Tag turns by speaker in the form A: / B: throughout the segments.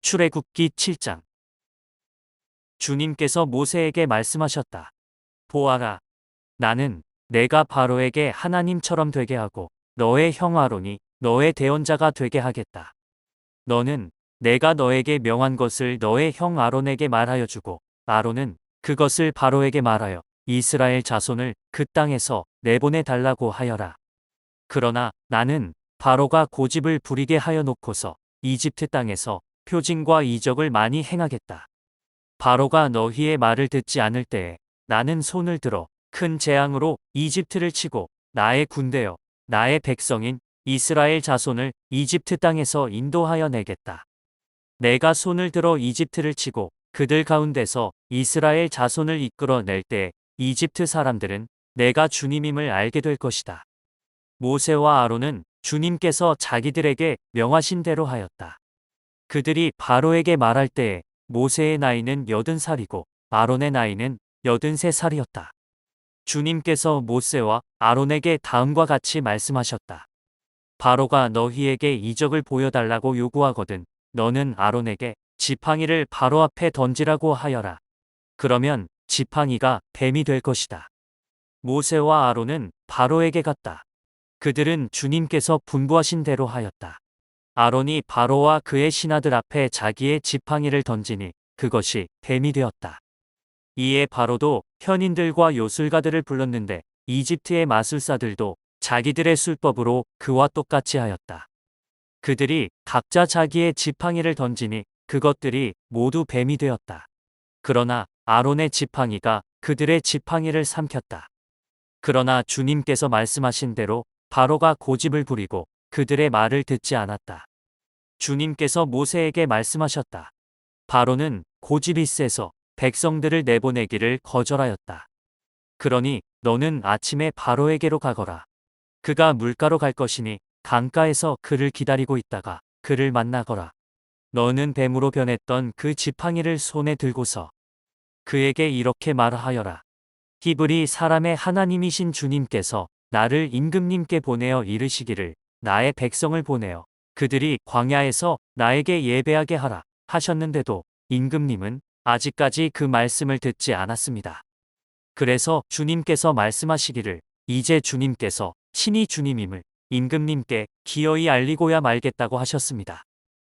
A: 출애굽기 7장 주님께서 모세에게 말씀하셨다. 보아라, 나는 내가 바로에게 하나님처럼 되게 하고 너의 형 아론이 너의 대언자가 되게 하겠다. 너는 내가 너에게 명한 것을 너의 형 아론에게 말하여 주고 아론은 그것을 바로에게 말하여 이스라엘 자손을 그 땅에서 내보내 달라고 하여라. 그러나 나는 바로가 고집을 부리게 하여 놓고서 이집트 땅에서 표징과 이적을 많이 행하겠다. 바로가 너희의 말을 듣지 않을 때에 나는 손을 들어 큰 재앙으로 이집트를 치고 나의 군대여 나의 백성인 이스라엘 자손을 이집트 땅에서 인도하여 내겠다. 내가 손을 들어 이집트를 치고 그들 가운데서 이스라엘 자손을 이끌어 낼 때 이집트 사람들은 내가 주님임을 알게 될 것이다. 모세와 아론은 주님께서 자기들에게 명하신 대로 하였다. 그들이 바로에게 말할 때에 모세의 나이는 여든 살이고 아론의 나이는 여든 세 살이었다. 주님께서 모세와 아론에게 다음과 같이 말씀하셨다. 바로가 너희에게 이적을 보여달라고 요구하거든 너는 아론에게 지팡이를 바로 앞에 던지라고 하여라. 그러면 지팡이가 뱀이 될 것이다. 모세와 아론은 바로에게 갔다. 그들은 주님께서 분부하신 대로 하였다. 아론이 바로와 그의 신하들 앞에 자기의 지팡이를 던지니 그것이 뱀이 되었다. 이에 바로도 현인들과 요술가들을 불렀는데 이집트의 마술사들도 자기들의 술법으로 그와 똑같이 하였다. 그들이 각자 자기의 지팡이를 던지니 그것들이 모두 뱀이 되었다. 그러나 아론의 지팡이가 그들의 지팡이를 삼켰다. 그러나 주님께서 말씀하신 대로 바로가 고집을 부리고 그들의 말을 듣지 않았다. 주님께서 모세에게 말씀하셨다. 바로는 세서 백성들을 내보내기를 거절하였다. 그러니 너는 아침에 바로에게로 가거라. 그가 물가로 갈 것이니 강가에서 그를 기다리고 있다가 그를 만나거라. 너는 뱀으로 변했던 그 지팡이를 손에 들고서 그에게 이렇게 말하여라. 히브리 사람의 하나님이신 주님께서 나를 임금님께 보내어 이르시기를 나의 백성을 보내어 그들이 광야에서 나에게 예배하게 하라 하셨는데도 임금님은 아직까지 그 말씀을 듣지 않았습니다. 그래서 주님께서 말씀하시기를 이제 주님께서 친히 주님임을 임금님께 기어이 알리고야 말겠다고 하셨습니다.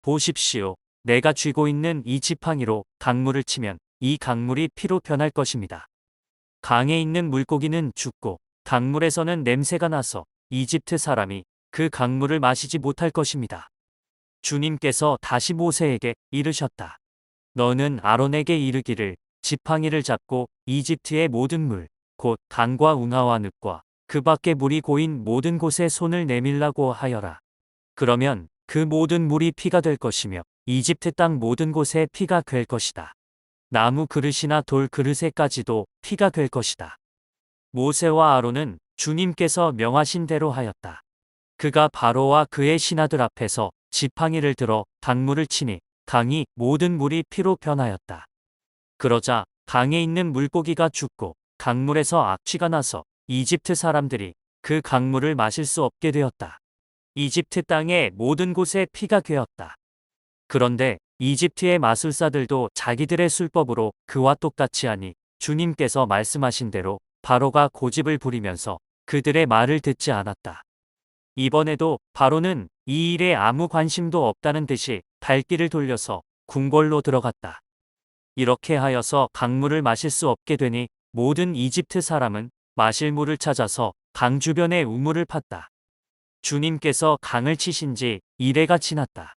A: 보십시오. 내가 쥐고 있는 이 지팡이로 강물을 치면 이 강물이 피로 변할 것입니다. 강에 있는 물고기는 죽고 강물에서는 냄새가 나서 이집트 사람이 그 강물을 마시지 못할 것입니다. 주님께서 다시 모세에게 이르셨다. 너는 아론에게 이르기를 지팡이를 잡고 이집트의 모든 물, 곧 강과 웅하와 늪과 그 밖에 물이 고인 모든 곳에 손을 내밀라고 하여라. 그러면 그 모든 물이 피가 될 것이며 이집트 땅 모든 곳에 피가 될 것이다. 나무 그릇이나 돌 그릇에까지도 피가 될 것이다. 모세와 아론은 주님께서 명하신 대로 하였다. 그가 바로와 그의 신하들 앞에서 지팡이를 들어 강물을 치니 강이 모든 물이 피로 변하였다. 그러자 강에 있는 물고기가 죽고 강물에서 악취가 나서 이집트 사람들이 그 강물을 마실 수 없게 되었다. 이집트 땅의 모든 곳에 피가 되었다. 그런데 이집트의 마술사들도 자기들의 술법으로 그와 똑같이 하니 주님께서 말씀하신 대로 바로가 고집을 부리면서 그들의 말을 듣지 않았다. 이번에도 바로는 이 일에 아무 관심도 없다는 듯이 발길을 돌려서 궁궐로 들어갔다. 이렇게 하여서 강물을 마실 수 없게 되니 모든 이집트 사람은 마실 물을 찾아서 강 주변에 우물을 팠다. 주님께서 강을 치신 지 이래가 지났다.